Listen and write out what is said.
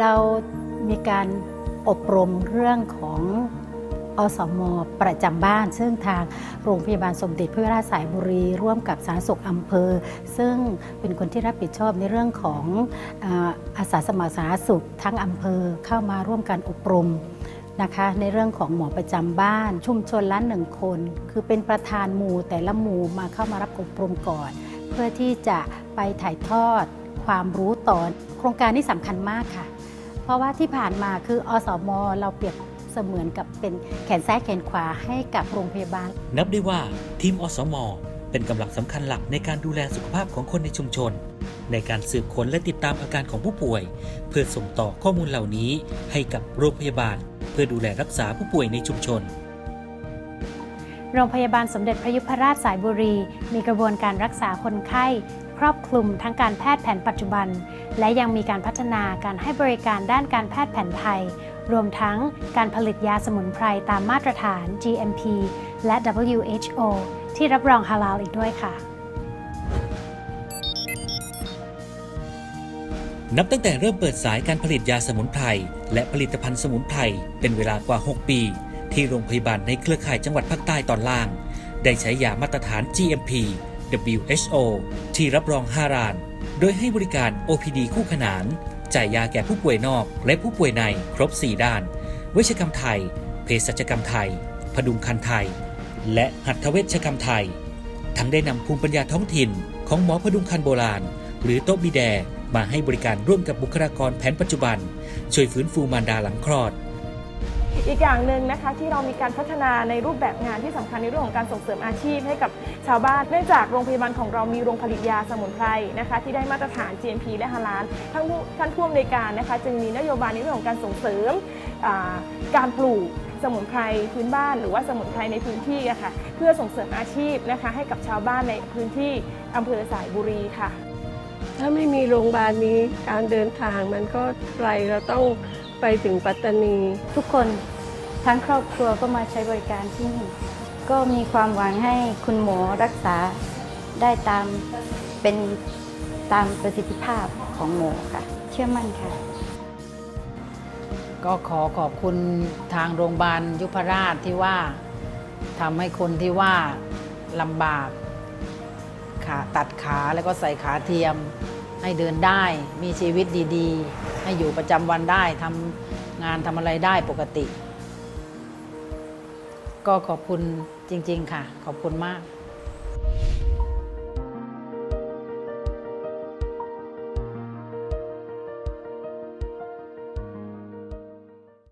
เรามีการอบรมเรื่องของอสมประจำบ้าน ซึ่งทางโรงพยาบาลสมเด็จพระราชสายบุรี ร่วมกับสาธารณสุขอำเภอ ซึ่งเป็นคนที่รับผิดชอบในเรื่องของอาสาสมัครสาธารณสุขทั้งอำเภอเข้ามาร่วมกันอบรมนะคะในเรื่องของหมอประจำบ้าน ชุมชนละหนึ่งคน คือเป็นประธานหมู่แต่ละหมู่มาเข้ามารับอบรมก่อน เพื่อที่จะไปถ่ายทอดความรู้ต่อโครงการนี้สำคัญมากค่ะ เพราะว่าที่ผ่านมาคืออสม เราเปรียบเสมือนกับเป็นแขนซ้ายแขนขวาให้กับโรงพยาบาล นับได้ว่าทีมอสม เป็นกำลังสำคัญหลักในการดูแลสุขภาพของคนในชุมชน ในการสืบค้นและติดตามอาการของผู้ป่วย เพื่อส่งต่อข้อมูลเหล่านี้ให้กับโรงพยาบาล เพื่อดูแลรักษาผู้ป่วยในชุมชนโรงพยาบาลสมเด็จพระยุพราชสายบุรี มีกระบวนการรักษาคนไข้ ครอบคลุมทั้งการแพทย์แผนปัจจุบัน และยังมีการพัฒนาการให้บริการด้านการแพทย์แผนไทย รวมทั้งการผลิตยาสมุนไพรตามมาตรฐาน GMP และ WHO ที่รับรองฮาลาลอีกด้วยค่ะ นับตั้งแต่เริ่มเปิดสายการผลิตยาสมุนไพรและผลิตภัณฑ์สมุนไพรเป็นเวลากว่า 6 ปี ที่โรงพยาบาลในเครือข่ายจังหวัดภาคใต้ตอนล่าง ได้ใช้ยามาตรฐาน GMP WHO ที่รับรอง5ราน โดยให้บริการ OPD คู่ขนาน จ่ายยาแก่ผู้ป่วยนอก และผู้ป่วยในครบ 4 ด้าน เวชกรรมไทย เภสัชกรรมไทย พดุงคันไทย และหัตถเวชกรรมไทย ทั้งได้นำภูมิปัญญาท้องถิ่น ของหมอพดุงคันโบราณ หรือโต๊ะบีแดมาให้บริการร่วมกับบุคลากรแผนปัจจุบัน ช่วยฟื้นฟูมารดาหลังคลอด อีกอย่างหนึ่งนะคะที่เรามีการพัฒนาในรูปแบบงานที่สำคัญในเรื่องของการส่งเสริมอาชีพให้กับชาวบ้าน เนื่องจากโรงพยาบาลของเรามีโรงผลิตยาสมุนไพรนะคะที่ได้มาตรฐาน GMP และฮาลาลทั้งผู้ท่านผู้อำนวยการนะคะ จึงมีนโยบายในเรื่องของการส่งเสริมอ่าการปลูกสมุนไพรพื้นบ้านหรือว่าสมุนไพรในพื้นที่อะค่ะเพื่อส่งเสริมอาชีพนะคะ ให้กับชาวบ้านในพื้นที่อำเภอสายบุรีค่ะ ถ้าไม่มีโรงพยาบาลนี้การเดินทางมันก็ไกลเราต้องไปถึงปัตตานี ทุกคน ทั้งครอบครัวก็มาใช้บริการที่นี่ ก็มีความหวังให้คุณหมอรักษาได้ตามเป็นตามประสิทธิภาพของหมอค่ะ เชื่อมั่นค่ะ ก็ขอขอบคุณทางโรงพยาบาลยุพราชที่ว่าทำให้คนที่ว่าลำบากขาตัดขาแล้วก็ใส่ขาเทียม ให้เดินได้มีชีวิตดีๆ ให้อยู่ประจำวันได้ทำงานทำอะไรได้ปกติ ก็ขอบคุณจริง ๆ ค่ะ ขอบคุณมาก